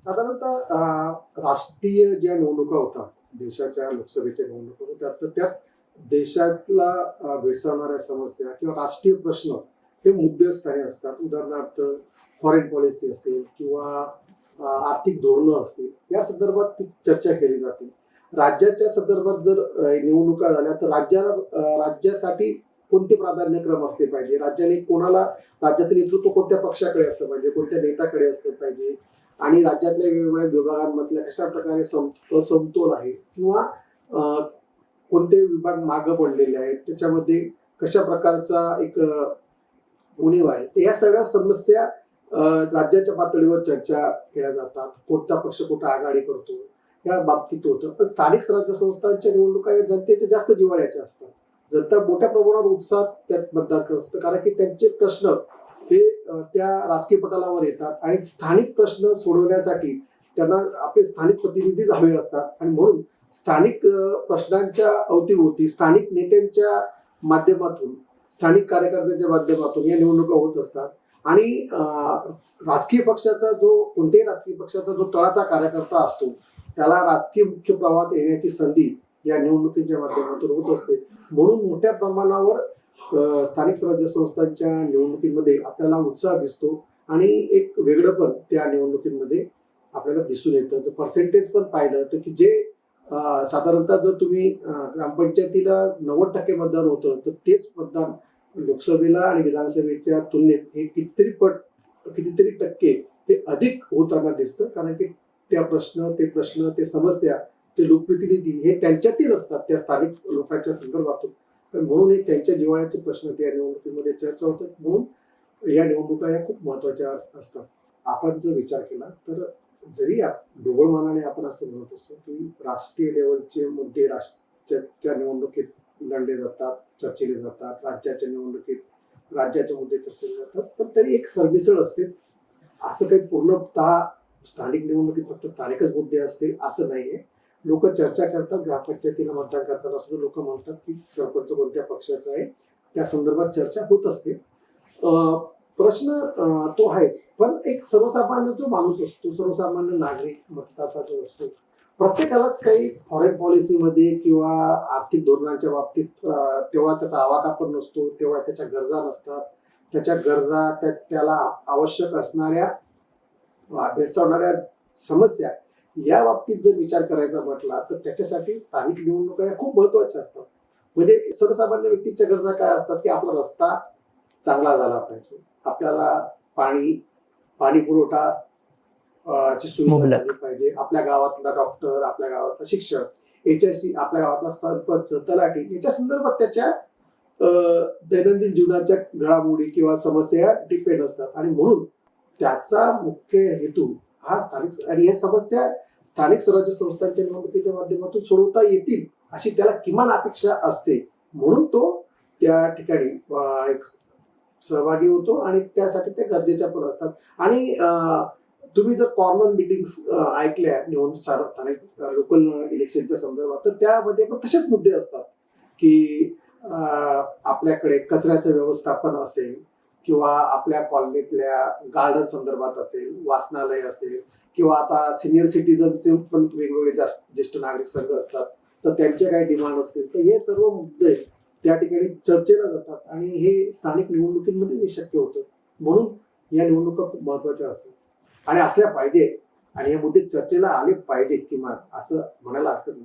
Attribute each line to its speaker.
Speaker 1: साधारणतः राष्ट्रीय ज्या निवडणुका होतात देशाच्या लोकसभेच्या निवडणुका होतात तर त्यात देशातला भेडसावणाऱ्या समस्या किंवा राष्ट्रीय प्रश्न हे मुद्देस्थानी असतात. उदाहरणार्थ फॉरेन पॉलिसी असेल किंवा आर्थिक धोरणं असतील या संदर्भात ती चर्चा केली जाते. राज्याच्या संदर्भात जर निवडणुका झाल्या तर राज्याला राज्यासाठी कोणते प्राधान्यक्रम असले पाहिजे? राज्याने कोणाला राज्याचं नेतृत्व कोणत्या पक्षाकडे असलं पाहिजे? कोणत्या नेत्याकडे असलं पाहिजे? आणि राज्यातल्या वेगवेगळ्या विभागांमधल्या कशा प्रकारे सम आहे किंवा कोणते विभाग मागं पडलेले आहेत त्याच्यामध्ये कशा प्रकारचा एक उणीव आहे तर या सगळ्या समस्या राज्याच्या पातळीवर चर्चा केल्या जातात. कोणता पक्ष कुठं आघाडी करतो या बाबतीत होतं. पण स्थानिक स्वराज्य संस्थांच्या निवडणुका या जनतेच्या जास्त जिव्हाळ्याच्या असतात. जनता मोठ्या प्रमाणावर उत्साहात त्यात मतदान करत असतं. कारण की त्यांचे प्रश्न हे त्या राजकीय पटलावर येतात आणि स्थानिक प्रश्न सोडवण्यासाठी त्यांना आपले स्थानिक प्रतिनिधीच हवे असतात. आणि म्हणून स्थानिक प्रश्नांच्या अवतीभोवती स्थानिक नेत्यांच्या माध्यमातून स्थानिक कार्यकर्त्यांच्या माध्यमातून या निवडणुका होत असतात. आणि राजकीय पक्षाचा जो कोणत्याही राजकीय पक्षाचा जो तळाचा कार्यकर्ता असतो त्याला राजकीय मुख्य प्रवाहात येण्याची संधी या निवडणुकीच्या माध्यमातून होत असते. म्हणून मोठ्या प्रमाणावर स्थानिक स्वराज्य संस्थांच्या निवडणुकीमध्ये आपल्याला उत्साह दिसतो आणि एक वेगळं पण त्या निवडणुकीमध्ये आपल्याला दिसून येतं. जर पर्सेंटेज पण पाहिलं तर की जे साधारणतः जर तुम्ही ग्रामपंचायतीला नव्वद टक्के मतदान होतं तर तेच मतदान लोकसभेला आणि विधानसभेच्या तुलनेत हे कितीतरी पट कितीतरी टक्के हे अधिक होताना दिसतं. कारण की त्या प्रश्न ते प्रश्न ते समस्या ते लोकप्रतिनिधी हे त्यांच्यातील असतात त्या स्थानिक लोकांच्या संदर्भातून. म्हणून त्यांच्या जिव्हाळ्याचे प्रश्न त्या निवडणुकीमध्ये चर्चा होतात म्हणून या निवडणुका या खूप महत्त्वाच्या असतात. आपण जर विचार केला तर जरी आप- ढोबळमानाने आपण असं म्हणत असतो की राष्ट्रीय लेवलचे मुद्दे राष्ट्राच्या निवडणुकीत लढले जातात चर्चेले जातात राज्याच्या निवडणुकीत राज्याचे मुद्दे चर्चेले जातात. पण तरी एक सरमिसळ असतेच. असं काही पूर्णतः स्थानिक निवडणुकीत फक्त स्थानिकच मुद्दे असतील असं नाहीये. लोक चर्चा करतात ग्रामपंचायतीला मतदान करताना सुद्धा लोक म्हणतात की सरपंच कोणत्या पक्षाचा आहे? त्या संदर्भात चर्चा होत असते. प्रश्न तो आहेच. पण एक सर्वसामान्य जो माणूस असतो सर्वसामान्य नागरिक मतदाता जो असतो प्रत्येकालाच काही फॉरेन पॉलिसीमध्ये किंवा आर्थिक धोरणांच्या बाबतीत तेव्हा तेवढा त्याचा आवाका पण नसतो तेव्हा त्याच्या गरजा नसतात. त्याच्या गरजा त्या त्याला आवश्यक असणाऱ्या भेडसावणाऱ्या समस्या या बाबतीत जर विचार करायचा म्हटला तर त्याच्यासाठी स्थानिक निवडणुका या खूप महत्त्वाच्या असतात. म्हणजे सर्वसामान्य व्यक्तीच्या गरजा काय असतात की आपला रस्ता चांगला झाला पाहिजे. आपल्याला पाणी पाणी पुरवठा ची सुविधा. झाली पाहिजे. आपल्या गावातला डॉक्टर आपल्या गावातला शिक्षक याच्याशी आपल्या गावातला सरपंच तलाठी याच्या संदर्भात त्याच्या दैनंदिन जीवनाच्या घडामोडी किंवा समस्या डिपेंड असतात. आणि म्हणून त्याचा मुख्य हेतू हा स्थानिक आणि या समस्या स्थानिक स्वराज्य संस्थांच्या निवडणुकीच्या माध्यमातून सोडवता येतील अशी त्याला किमान अपेक्षा असते. म्हणून तो त्या ठिकाणी एक सहभागी होतो आणि त्यासाठी त्या गरजेच्या पण असतात. आणि तुम्ही जर कॉर्नर मिटिंग्स ऐकल्या निवडणूक सार- स्थानिक लोकल इलेक्शनच्या संदर्भात तर त्यामध्ये पण तसेच मुद्दे असतात की आपल्याकडे कचऱ्याचं व्यवस्थापन असेल किंवा आपल्या कॉलनीतल्या गार्डन संदर्भात असेल वाचनालय असेल किंवा आता सिनियर सिटीजनचे पण वेगवेगळे जास्त ज्येष्ठ नागरिक संघ असतात तर त्यांचे काही डिमांड असतील. तर हे सर्व मुद्दे त्या ठिकाणी चर्चेला जातात आणि हे स्थानिक निवडणुकीमध्ये जे शक्य होतं. म्हणून या निवडणुका खूप महत्त्वाच्या असतात. आणि असल्या पाहिजे आणि हे मुद्दे चर्चेला आले पाहिजे किमान असं म्हणायला हरकत नाही.